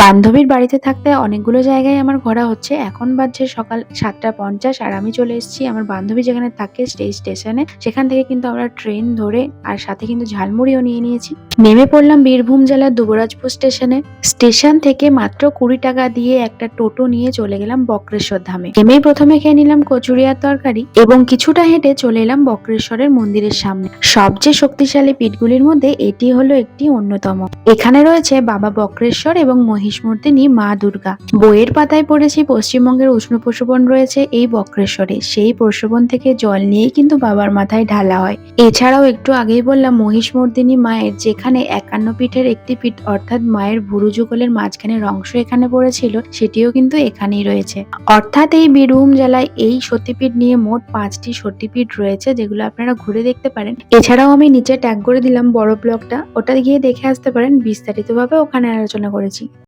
বান্ধবীর বাড়িতে থাকতে অনেকগুলো জায়গায় আমার ঘোরা হচ্ছে। এখন বাজছে সকাল সাতটা পঞ্চাশ আর আমি চলে এসেছি আমার বান্ধবী যেখানে থাকে সেই স্টেশনে। সেখান থেকে কিন্তু আমরা ট্রেন ধরে আর সাথে কিন্তু ঝালমুড়িও নিয়ে নিয়েছি। নেমে পড়লাম বীরভূম জেলার দুবরাজপুর স্টেশনে। স্টেশন থেকে মাত্র কুড়ি টাকা দিয়ে একটা টোটো নিয়ে চলে গেলাম বক্রেশ্বর ধামে। নেমেই প্রথমে খেয়ে নিলাম কচুরিয়ার তরকারি এবং কিছুটা হেঁটে চলে এলাম বক্রেশ্বরের মন্দিরের সামনে। সবচেয়ে শক্তিশালী পিঠগুলির মধ্যে এটি হলো একটি অন্যতম। এখানে রয়েছে বাবা বক্রেশ্বর এবং মহিষমর্দিনী মা দুর্গা। বইয়ের পাতায় পড়েছি পশ্চিমবঙ্গের উষ্ণ প্রসবন রয়েছে এই বক্রেশ্বরে। সেই প্রসবন থেকে জল নিয়েই কিন্তু বাবার মাথায় ঢালা হয়। এছাড়াও একটু আগেই বললাম মহিষমর্দিনী মায়ের যেখানে একান্ন পীঠের একটি পীঠ অর্থাৎ মায়ের ভুরু যুগলের মাঝখানের অংশ এখানে পড়েছিল, সেটিও কিন্তু এখানেই রয়েছে। অর্থাৎ এই বীরভূম জেলায় এই সতীপীঠ নিয়ে মোট পাঁচটি সতীপীঠ রয়েছে, যেগুলো আপনারা ঘুরে দেখতে পারেন। এছাড়াও আমি নিচে ট্যাগ করে দিলাম বড় ব্লগটা, ওটা গিয়ে দেখে আসতে পারেন, বিস্তারিতভাবে ওখানে আলোচনা করেছি।